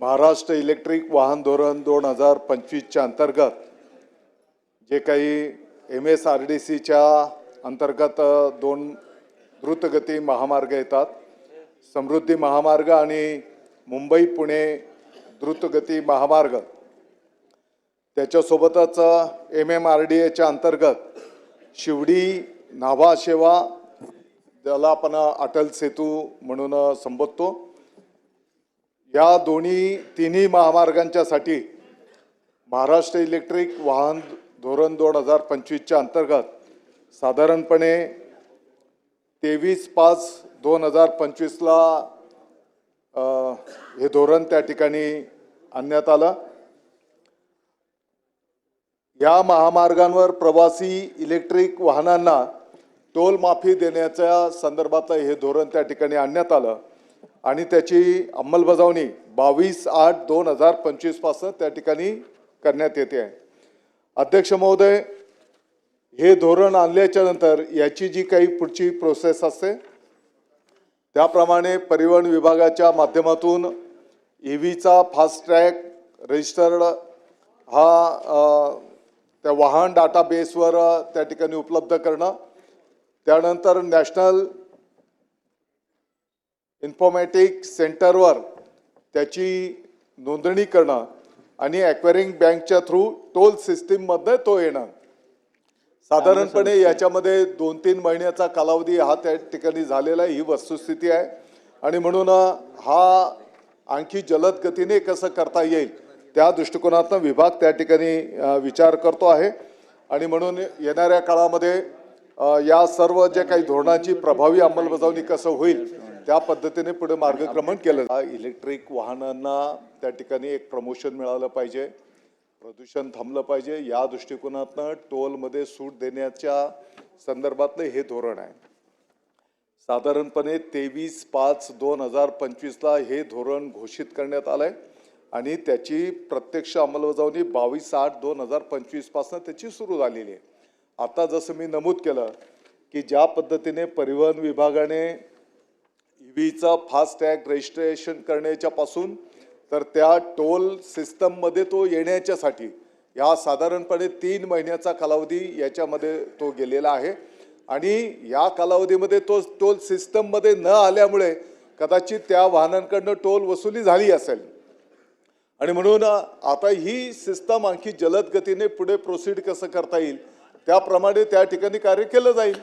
Maharashtra electric वाहन धोरण दोन हजार पंचवीसच्या अंतर्गत जे काही एम एस आर डी सीच्या अंतर्गत दोन द्रुतगती महामार्ग येतात. समृद्धी महामार्ग आणि मुंबई पुणे द्रुतगती महामार्ग. त्याच्यासोबतच एम एम आर डी एच्या अंतर्गत शिवडी नाभाशेवा ज्याला आपण अटल सेतू म्हणून संबोधतो. या दोन्ही तिन्ही महामार्गांच्यासाठी महाराष्ट्र इलेक्ट्रिक वाहन धोरण दोन हजार पंचवीसच्या अंतर्गत साधारणपणे तेवीस पाच दोन हजार पंचवीसला हे धोरण त्या ठिकाणी आणण्यात आलं. या महामार्गांवर प्रवासी इलेक्ट्रिक वाहनांना टोल माफी देण्याच्या संदर्भातलं हे धोरण त्या ठिकाणी आणण्यात आलं. आणि त्याची अंमलबजावणी बावीस आठ दोन हजार पंचवीसपासून त्या ठिकाणी करण्यात येते आहे. अध्यक्ष महोदय हे धोरण आणल्याच्या नंतर याची जी काही पुढची प्रोसेस असते त्याप्रमाणे परिवहन विभागाच्या माध्यमातून ई व्हीचा फास्ट ट्रॅक रजिस्टर्ड हा त्या वाहन डाटा बेसवर त्या ठिकाणी उपलब्ध करणं त्यानंतर नॅशनल इन्फॉर्मॅटिक सेंटरवर त्याची नोंदणी करणं आणि ॲक्वायरिंग बँकच्या थ्रू टोल सिस्टीममध्ये तो येणं. साधारणपणे याच्यामध्ये दोन तीन महिन्याचा कालावधी हा त्या ठिकाणी झालेला आहे ही वस्तुस्थिती आहे. आणि म्हणून हा आणखी जलद गतीने कसं करता येईल त्या दृष्टिकोनातनं विभाग त्या ठिकाणी विचार करतो आहे. आणि म्हणून येणाऱ्या काळामध्ये या सर्व जे काही धोरणाची प्रभावी अंमलबजावणी कसं होईल त्या पद्धतीने पुढे मार्गक्रमण केलं. इलेक्ट्रिक वाहनांना त्या ठिकाणी एक प्रमोशन मिळालं पाहिजे. प्रदूषण थांबलं पाहिजे. या दृष्टिकोनातनं टोलमध्ये सूट देण्याच्या संदर्भातलं हे धोरण आहे. साधारणपणे तेवीस पाच दोन हजार पंचवीसला हे धोरण घोषित करण्यात आलं आहे आणि त्याची प्रत्यक्ष अंमलबजावणी बावीस आठ दोन हजार पंचवीसपासून त्याची सुरू झालेली आहे. आता जसं मी नमूद केलं की ज्या पद्धतीने परिवहन विभागाने ईव्हीचं फास्ट टॅग रजिस्ट्रेशन करण्याच्यापासून तर त्या टोल सिस्टममध्ये तो येण्याच्यासाठी या साधारणपणे तीन महिन्याचा कालावधी याच्यामध्ये तो गेलेला आहे. आणि या कालावधीमध्ये तो टोल सिस्टममध्ये न आल्यामुळे कदाचित त्या वाहनांकडनं टोल वसुली झाली असेल. आणि म्हणून आता ही सिस्टम आणखी जलद गतीने पुढे प्रोसीड कसं करता येईल त्याप्रमाणे त्या ठिकाणी कार्य केलं जाईल.